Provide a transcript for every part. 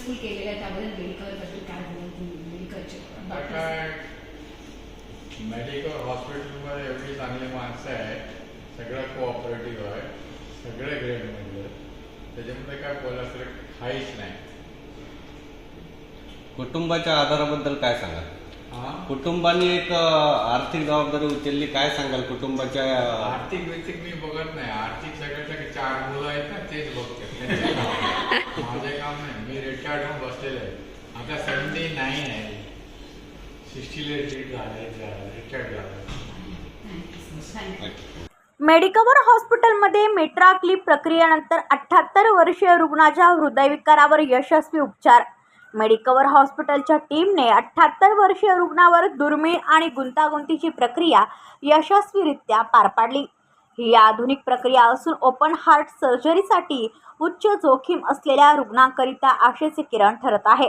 Successful केलेलं आहे त्याबद्दल मेडिकलबद्दल काय आता काय मेडिकल हॉस्पिटलमध्ये एवढी चांगली माणसं आहेत सगळं कोऑपरेटिव्ह आहे सगळे ग्रेडमधलं त्याच्यामध्ये काय बोलायचं काहीच नाही. कुटुंबाच्या आधाराबद्दल काय सांगाल? हा कुटुंबाने एक आर्थिक जबाबदारी उचलली. काय सांगाल कुटुंबाच्या? आर्थिक व्यतिक मी बघत नाही. आर्थिक सगळ्याच्या चार मुलं आहेत ना तेच बघते. माझे काम नाही. मी रिटायर्ड होऊन बसलेलो आहे. आता सेवन्टी नाईन आहे सिक्स्टीला रिटायर्ड झाले रिटायर्ड झालं. मेडिकवर हॉस्पिटलमध्ये मेट्रा क्लिप प्रक्रियेनंतर अठ्ठ्याहत्तर वर्षीय रुग्णाच्या हृदयविकारावर यशस्वी उपचार. मेडिकवर हॉस्पिटलच्या टीमने अठ्ठ्याहत्तर वर्षीय रुग्णावर दुर्मिळ आणि गुंतागुंतीची प्रक्रिया यशस्वीरित्या पार पाडली. ही आधुनिक प्रक्रिया असून ओपन हार्ट सर्जरीसाठी उच्च जोखीम असलेल्या रुग्णांकरिता आशेचे किरण ठरत आहे.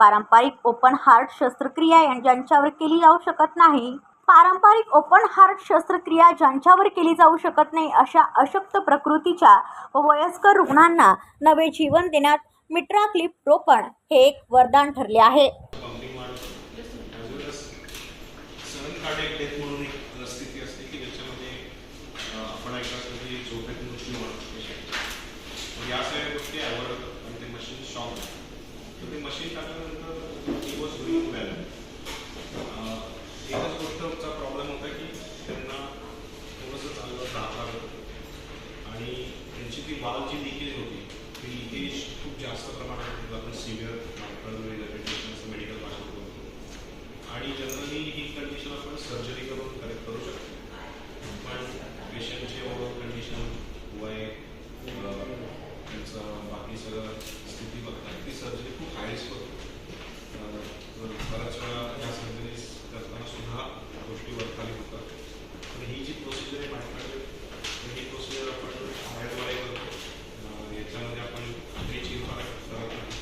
पारंपरिक ओपन हार्ट शस्त्रक्रिया ज्यांच्यावर केली जाऊ शकत नाही पारंपरिक ओपन हार्ट शस्त्रक्रिया ज्यांच्यावर केली जाऊ शकत नाही अशा अशक्त प्रकृतीच्या व वयस्कर रुग्णांना नवे जीवन देण्यात मिट्रा क्लिप रोपण हे एक वरदान ठरले आहे. आणि आणि त्यांची ती वाल जी लिकेज होती ती लिकेज खूप जास्त प्रमाणात आपण सिव्हिअर रिलेटेड असं मेडिकल भाषेत आणि जनरली ही कंडिशन आपण सर्जरी करून करेक्ट करू शकतो पण पेशंटचे ओव्हर कंडिशन वय अं, त्यांचं बाकी सगळं स्थिती बघता ती सर्जरी खूप हाय रिस्क होती अं, तर बऱ्याच वेळा या सर्जरीज करताना सुद्धा या गोष्टी वरखाली होतात तर ही जी प्रोसिजर आहे माझ्याकडे तर ही प्रोसिजर आपण बाहेरद्वारे करतो अं, याच्यामध्ये आपण आधीची फरक करत नाही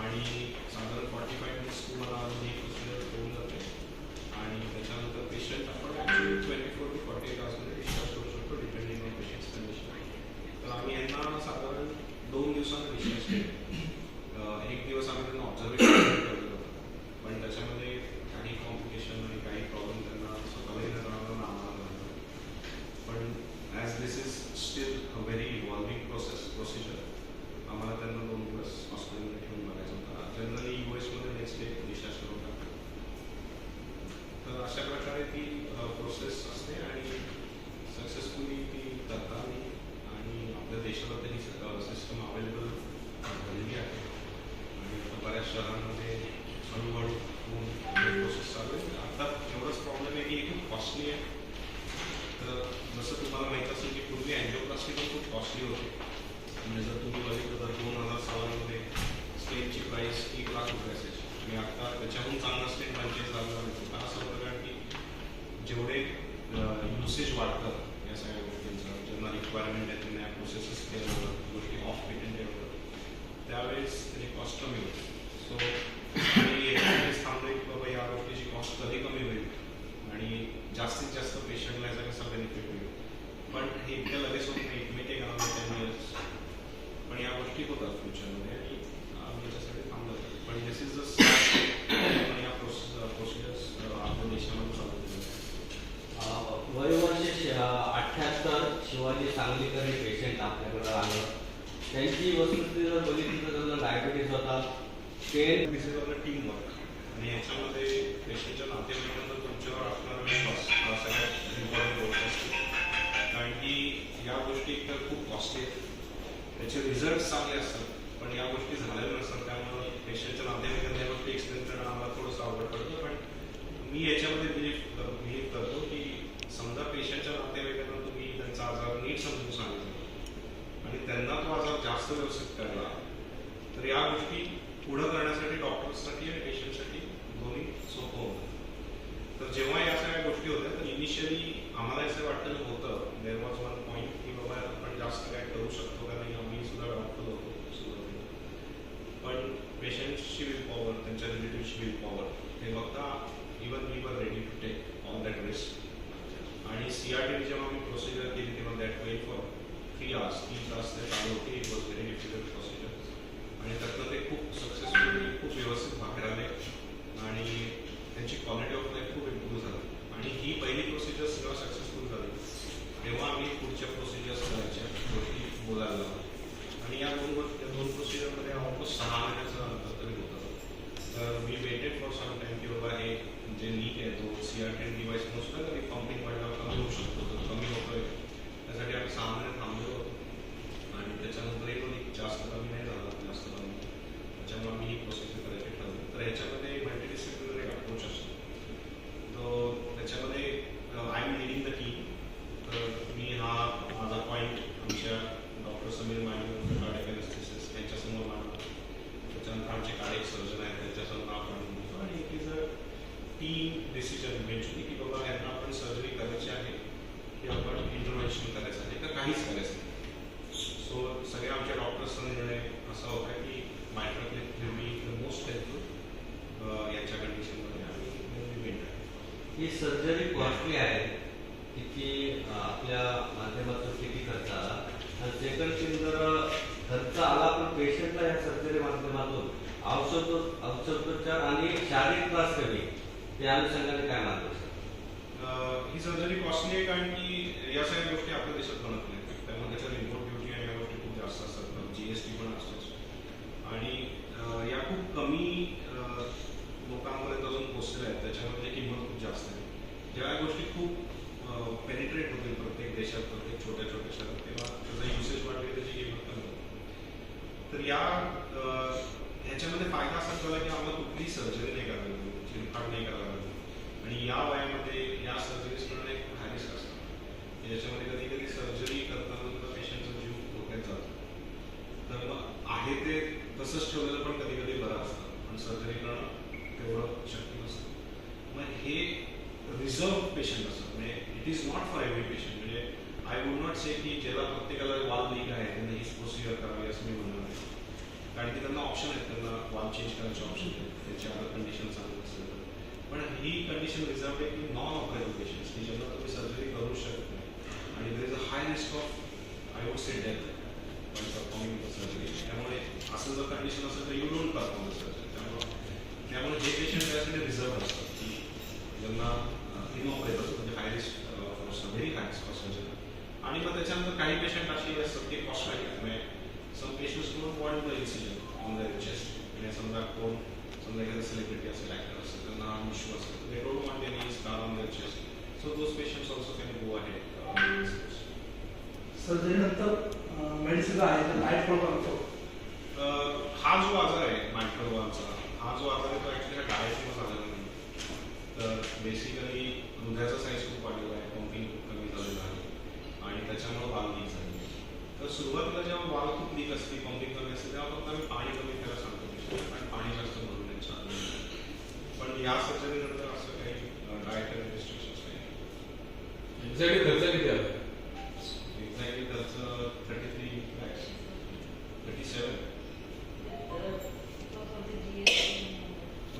आणि साधारण फॉर्टी फाय मिनिट्स तुम्हाला ही प्रोसिजर होऊन जाते आणि त्याच्यानंतर पेशंट आपण actually twenty four to forty eight आवर्समध्ये discharge करू शकतो डिपेंडिंग ऑन पेशंट्स कंडिशन तर आम्ही यांना साधारण दोन दिवसांना डिस्चार्ज केले अं, एक दिवस आम्ही त्यांना ऑब्झर्वेशन ठेवलं होतं पण त्याच्यामध्ये काही कॉम्प्लिकेशन आणि काही प्रॉब्लेम त्यांना स्वतःला येणं जाणवलं आम्हाला जाणवलं पण as this is still a very evolving process procedure आम्हाला त्यांना दोन दिवस हॉस्पिटलमध्ये ठेवून बघायचं होतं जनरली यू एसमध्ये नेक्स्ट डे डिस्चार्ज करून टाकतात तर अशा प्रकारे ती प्रोसेस असते आणि सक्सेसफुली ती करताना आणि आपल्या देशाला सिस्टम अवेलेबल झालेली आहे आणि बऱ्याच शहरांमध्ये हळूहळू प्रोसेस चालू आहे आता एवढंच प्रॉब्लेम आहे की एकदम कॉस्टली आहे तर जसं तुम्हाला माहीत असेल की पूर्वी अँजिओप्लास्टी पण खूप कॉस्टली होते म्हणजे जर तुम्ही बघितलं तर दोन हजार सहामध्ये स्टेनची प्राईस एक लाख रुपये असायची आणि आता त्याच्याहून चांगला स्टेन पंचेचाळीस हजार होते असं होतं कारण की जेवढे युसेज वाढतं या सगळ्या गोष्टींचं ज्यांना रिक्वायरमेंट आहे त्यांना प्रोसेसेस केलं गोष्टी ऑफ पेटंट होतात त्यावेळेस त्याची कॉस्ट कमी होते सो मी की बाबा या गोष्टीची कॉस्ट कधी कमी होईल आणि जास्तीत जास्त पेशंटला याचा कसा बेनिफिट होईल पण हे इतक्या लगेच होत नाही इट मे टेक पण या गोष्टी होतात फ्युचरमध्ये आणि आम्ही याच्यासाठी थांबलं पण दिस इज अ म्हणजे सांगलीकर हे पेशंट आपल्याकडे आलं त्यांची वस्तुस्थिती जर बघितली तर त्यांना डायबिटीज होता पेन दिस टीम वर्क आणि याच्यामध्ये पेशंटच्या नातेवाईकांना तुमच्यावर असणारा विश्वास हा सगळ्यात इम्पॉर्टंट गोष्ट असते. कारण की या गोष्टी एकतर खूप कॉस्टली आहेत. त्याचे रिझल्ट चांगले असतात पण या गोष्टी झालेल्या नसतात. त्यामुळे पेशंटच्या नातेवाईकांना या गोष्टी एक्सप्लेन करणं आम्हाला थोडंसं अवघड पडतं. पण मी याच्यामध्ये बिलीव्ह बिलीव्ह करतो की समजा पेशंटच्या नातेवाईकांना तुम्ही त्यांचा आजार नीट समजून सांगितलं आणि त्यांना तो आजार व्यवस्थित तर या गोष्टी पुढं करण्यासाठी डॉक्टर्ससाठी आणि पेशंटसाठी दोन्ही सोपं होतं. तर जेव्हा या सगळ्या गोष्टी होत्या तर इनिशियली आम्हाला असं वाटतं होतं देर वॉज वन पॉईंट की बाबा आपण जास्त काय करू शकतो का नाही आम्ही सुद्धा डॉक्टर होतो. सुरुवातीला पण पेशंटची विल पॉवर त्यांच्या रिलेटिव्हची विल पॉवर हे बघता even we were ready to take on that risk आणि सी आर टीने जेव्हा मी प्रोसिजर केली तेव्हा that wait for chaos, injustice, and okay, it was very difficult for him. आमच्या doctor Sameer Mande cardiac anaesthetist यांच्यासमोर मांडतो त्याच्यानंतर आमचे कार्डिक सर्जन आहेत त्यांच्यासमोर आपण बोलतो. आणि it is a team decision eventually की बाबा यांना आपण सर्जरी करायची आहे की आपण इंटरव्हेन्शन करायचं आहे का काहीच करायचं नाही. सो सगळे आमच्या डॉक्टर्सचा निर्णय असा होता की microclip will the most helpful यांच्या कंडिशनमध्ये आणि ही सर्जरी कॉस्टली आहे की आपल्या माध्यमातून किती खर्च आला आणि सेकंड जर खर्च आला पण पेशंटला या सर्जरी माध्यमातून औषध औषधोपचार आणि शारीरिक त्रास कमी. त्या अनुषंगाने काय मानतो ही सर्जरी कॉस्टली आहे कारण की या सगळ्या गोष्टी आपल्या देशात बनत नाही त्यामुळे त्याच्यात इम्पोर्ट ड्युटी आणि या गोष्टी खूप जास्त असतात. जी एस टी पण असतोच. आणि या खूप कमी लोकांपर्यंत अजून पोचलेल्या आहेत. त्याच्यामध्ये किंमत खूप जास्त आहे. ज्या गोष्टी खूप पेनिट्रेट होतील प्रत्येक देशात प्रत्येक छोट्या छोट्या शहरात. तेव्हा त्याचा युसेज वाढली त्याची किंमत कमी होते. तर या ह्याच्यामध्ये फायदा असा झाला की आम्हाला कुठलीही सर्जरी नाही करावी लागली. चिरफाड नाही करावी लागली. आणि या वयामध्ये या सर्जरीज करणं एक हाय रिस्क असतं. याच्यामध्ये कधी कधी सर्जरी करताना सुद्धा पेशंटचा जीव धोक्यात जातो. तर मग आहे ते तसंच ठेवलेलं पण कधी कधी बरं असतं. पण सर्जरी करणं तेवढं शक्य नसतं. मग हे रिझर्व पेशंट असतात. It is not for every patient म्हणजे आय वुड नॉट से की ज्याला प्रत्येकाला वाल लीक आहे त्यांना हीच प्रोसिजर करावी असं मी म्हणणार नाही कारण की त्यांना ऑप्शन आहेत त्यांना वाल चेंज करायचे ऑप्शन आहेत त्याची अदर कंडिशन चांगली असेल पण ही। कंडिशन रिझर्व आहे की नॉन ऑपरेटिव्ह पेशंट्स की ज्यांना तुम्ही सर्जरी करू शकत नाही आणि there is a high risk of I would say death performing surgery त्यामुळे असं जर कंडिशन असेल तर यू डोंट परफॉर्म सर्जरी त्यामुळे त्यामुळे जे पेशंट त्यासाठी रिझर्व असतात की ज्यांना इनऑपरेबल म्हणजे high risk very high surgery आणि मग त्याच्यानंतर काही पेशंट असे असतात की कॉस्ट म्हणजे some patients don't want the incision on the chest म्हणजे समजा कोण समजा एखादा सेलिब्रिटी असेल ॲक्टर असेल त्यांना हा इश्यू असेल they don't want any scar on their chest so those patients also can go आहे सर्जरीनंतर मेडिसिन आहे तर करतो हा जो आजार आहे मायक्रोवालचा हा जो आजार आहे तो ॲक्च्युली डायटमुळे झालेला नाही तर बेसिकली हृदयाचा साईज खूप वाढलेला आहे पंपिंग खूप कमी झालेलं आहे आणि त्याच्यामुळे वाल लीक झाली तर सुरुवातीला जेव्हा वाल खूप लीक असते पंपिंग कमी असते तेव्हा फक्त आम्ही पाणी कमी करायला सांगतो. आणि पाणी जास्त भरून द्यायचं पण या सर्जरीनंतर असं काही डायटरी रिस्ट्रिक्शन्स नाही एक्झॅक्टली खर्च किती आला एक्झॅक्टली त्याचं thirty three lakhs thirty seven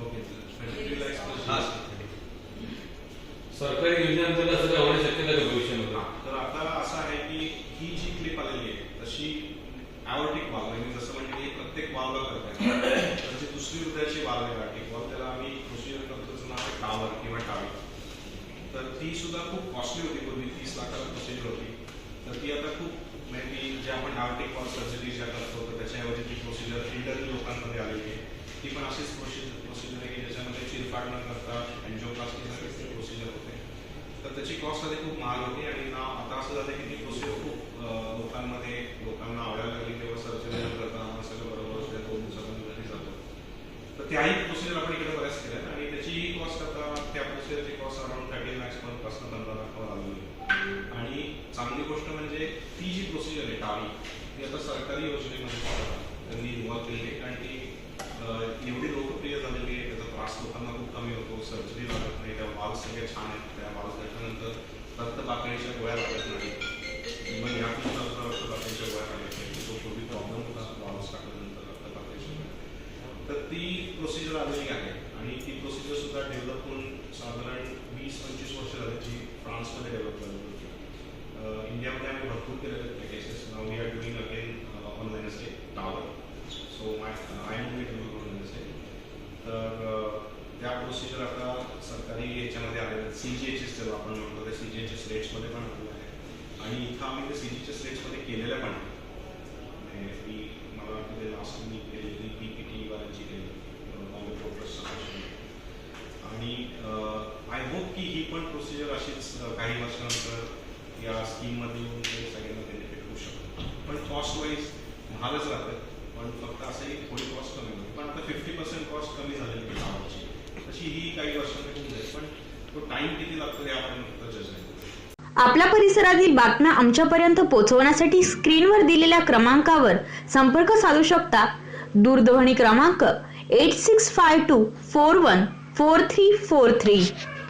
okay thirty three हा लॅक्स सरकारी योजनेअंतर्गत असं काय होण्याची शक्यता का भविष्यामध्ये तर आता असं आहे की ही जी क्लिप आलेली आहे तशी ॲवर्टिक वाल म्हणजे जसं म्हणजे की प्रत्येक वालला करतात तर जी दुसरी हृदयाची वाल किंवा त्याला आम्ही प्रोसिजर करतो टावर किंवा टावी तर ती सुद्धा खूप कॉस्टली होती. पूर्वी तीस लाखाला प्रोसिजर होती. तर ती आता खूप म्हणजे ती जे आपण डावटेक वाल सर्जरी ज्या करतो तर त्याच्याऐवजी ती प्रोसिजर इंटरव्ह्यू लोकांमध्ये आली आहे ती पण अशीच प्रोसिजर प्रोसिजर आहे की ज्याच्यामध्ये चिरफाड न करता अँजिओप्लास्टी ती प्रोसिजर होते. तर त्याची कॉस्ट आधी खूप महाग होती आणि ना आता असं झालं की ती प्रोसिजर खूप लोकांमध्ये लोकांना आवडायला लागली. तेव्हा सर्जरी न करता सगळं बरोबर दोन दिवसांमध्ये घरी जातो. तर त्याही प्रोसिजर आपण इकडे बऱ्याच केल्या आणि त्याचीही कॉस्ट आता त्या प्रोसिजरची कॉस्ट अराउंड थर्टी लॅक्सपासून पंधरा लाखावर आलेली आहे. आणि चांगली गोष्ट म्हणजे ती जी प्रोसिजर आहे टाळी ती आता सरकारी योजनेमध्ये त्यांनी इन्व्हॉल्व केली आहे. कारण ती एवढी लोकप्रिय झालेली आहे त्याचा त्रास लोकांना खूप कमी होतो. सर्जरी लागत नाही. त्या वाल सगळ्या छान आहेत. त्या वाल त्याच्यानंतर रक्त पातळीच्या गोळ्या लागत प्रोसिजर आलेली आहे आणि ती प्रोसिजर सुद्धा डेव्हलप होऊन साधारण वीस पंचवीस वर्ष झाली जी फ्रान्समध्ये डेव्हलप झाली होती. इंडियामध्ये आम्ही भरपूर केलेले packages now we are doing again online असते tower so my I M develop online असते तर त्या प्रोसिजर आता सरकारी याच्यामध्ये आले सी जी एच एस आपण म्हणतो त्या सी जी एच एस रेट्समध्ये पण आलेलं आहे आणि इथं आम्ही ते सी जी एच एस रेट्समध्ये केलेल्या पण आहे म्हणजे मी मला वाटतं ते लास्ट मी केलेली पी पी टी वाल्यांची केली बॉम्बे प्रोग्रेस आणि आय होप की ही पण प्रोसिजर अशीच काही वर्षानंतर या स्कीममध्ये येऊन ते सगळ्यांना बेनिफिट होऊ शकतो. पण कॉस्ट वाईज महागच राहतं. पण फक्त असंही थोडी कॉस्ट कमी होती. पण आता फिफ्टी पर्सेंट कॉस्ट कमी झालेली आहे गावाची. तशी ही काही वर्षांनी होऊन जाईल. पण तो टाइम किती लागतो हे आपण फक्त जज नाही आपल्या परिसरातील बातम्या आमच्यापर्यंत पोहोचवण्यासाठी स्क्रीनवर दिलेल्या क्रमांकावर संपर्क साधू शकता. दूरध्वनी क्रमांक 8652 414343